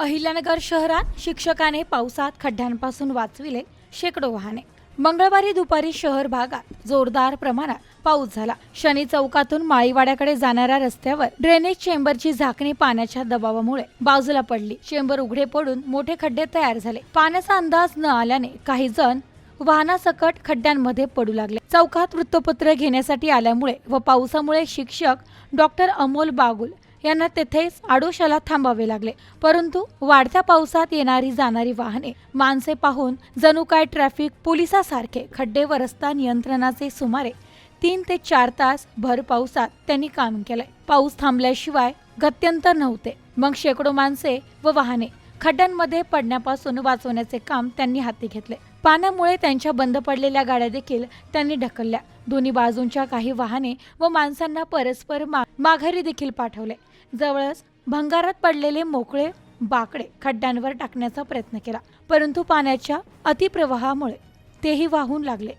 अहिल्यानगर शहरात शिक्षकाने पावसात खड्ड्यांपासून वाचविले शेकडो वाहने. मंगळवारी दुपारी शहर भागात जोरदार प्रमाणात पाऊस झाला. शनी चौकातून माळीवाड्याकडे जाणाऱ्या रस्त्यावर ड्रेनेज चेंबरची झाकणी पाण्याच्या दबावामुळे बाजूला पडली. चेंबर उघडे पडून मोठे खड्डे तयार झाले. पाण्याचा अंदाज न आल्याने काही जण वाहनासकट खड्ड्यांमध्ये पडू लागले. चौकात वृत्तपत्र घेण्यासाठी आल्यामुळे व पावसामुळे शिक्षक डॉक्टर अमोल बागुल यांना तेथेच आडोशाला थांबावे लागले. परंतु वाढत्या पावसात येणारी जाणारी वाहने माणसे पाहून जणू काय ट्रॅफिक पोलिसासारखे खड्डे व रस्ता नियंत्रणाचे सुमारे तीन ते चार तास भर पावसात त्यांनी काम केलंय. पाऊस थांबल्याशिवाय गत्यंतर नव्हते. मग शेकडो माणसे व वाहने खड्ड्यांमध्ये पडण्यापासून वाचवण्याचे काम त्यांनी हाती घेतले. पाण्यामुळे त्यांच्या बंद पडलेल्या गाड्या देखील त्यांनी ढकलल्या. दोन्ही बाजूंच्या काही वाहने व माणसांना परस्पर मा- माघारी देखील पाठवले. जवळच भंगारात पडलेले मोकळे बाकडे खड्ड्यांवर टाकण्याचा प्रयत्न केला. परंतु पाण्याच्या अतिप्रवाहामुळे तेही वाहून लागले.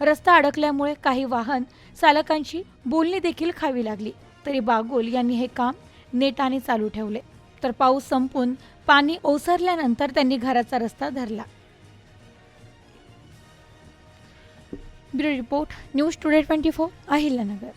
रस्ता अडकल्यामुळे काही वाहन चालकांची बोलणी देखील खावी लागली. तरी बागोल यांनी हे काम नेटाने चालू ठेवले. तर पाऊस संपून पाणी ओसरल्यानंतर त्यांनी घराचा रस्ता धरला. Bureau report news today twenty four Ahilyanagar.